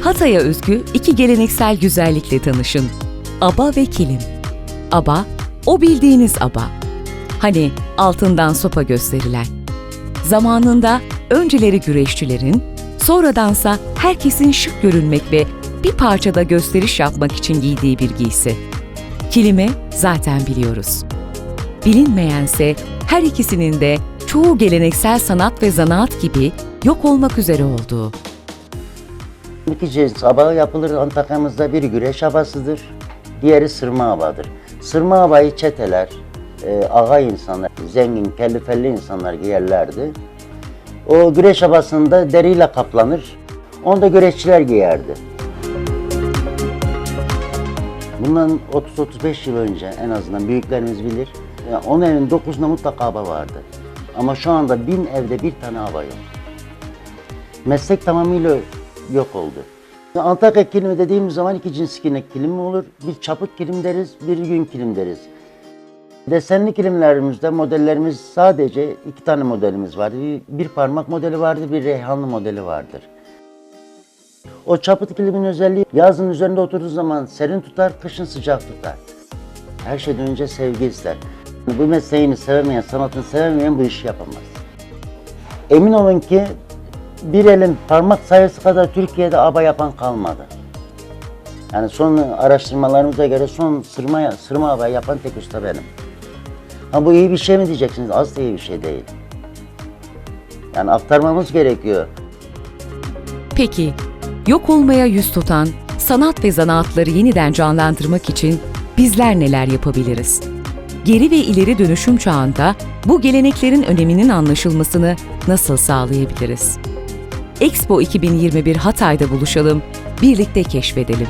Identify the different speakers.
Speaker 1: Hatay'a özgü iki geleneksel güzellikle tanışın. Aba ve kilim. Aba, o bildiğiniz aba. Hani altından sopa gösterilen. Zamanında önceleri güreşçilerin, sonradansa herkesin şık görünmek ve bir parçada gösteriş yapmak için giydiği bir giysi. Kilimi zaten biliyoruz. Bilinmeyense her ikisinin de çoğu geleneksel sanat ve zanaat gibi yok olmak üzere olduğu.
Speaker 2: İki cins aba yapılır Antakya'mızda. Biri güreş abasıdır, diğeri sırma abadır. Sırma abayı çeteler, e, ağa insanlar, zengin, kellifelli insanlar giyerlerdi. O güreş abasında deriyle kaplanır, onu da güreşçiler giyerdi. Bundan 30-35 yıl önce en azından büyüklerimiz bilir. Yani onun evinin dokuzunda mutlaka aba vardı. Ama şu anda bin evde bir tane aba yok. Meslek tamamıyla yok oldu. Antakya kilimi dediğimiz zaman iki cins kilim olur. Bir çaput kilim deriz, bir yün kilim deriz. Desenli kilimlerimizde modellerimiz sadece iki tane modelimiz vardı. Bir, parmak modeli vardı, bir reyhanlı modeli vardır. O çaput kilimin özelliği yazın üzerinde oturduğu zaman serin tutar, kışın sıcak tutar. Her şeyden önce sevgi ister. Bu mesleğini sevemeyen, sanatını sevemeyen bu işi yapamaz. Emin olun ki bir elin parmak sayısı kadar Türkiye'de aba yapan kalmadı. Yani son araştırmalarımıza göre son sırma, sırma aba yapan tek usta benim. Ha bu iyi bir şey mi diyeceksiniz? Asla iyi bir şey değil. Yani aktarmamız gerekiyor.
Speaker 1: Peki, yok olmaya yüz tutan sanat ve zanaatları yeniden canlandırmak için bizler neler yapabiliriz? Geri ve ileri dönüşüm çağında bu geleneklerin öneminin anlaşılmasını nasıl sağlayabiliriz? Expo 2021 Hatay'da buluşalım, birlikte keşfedelim.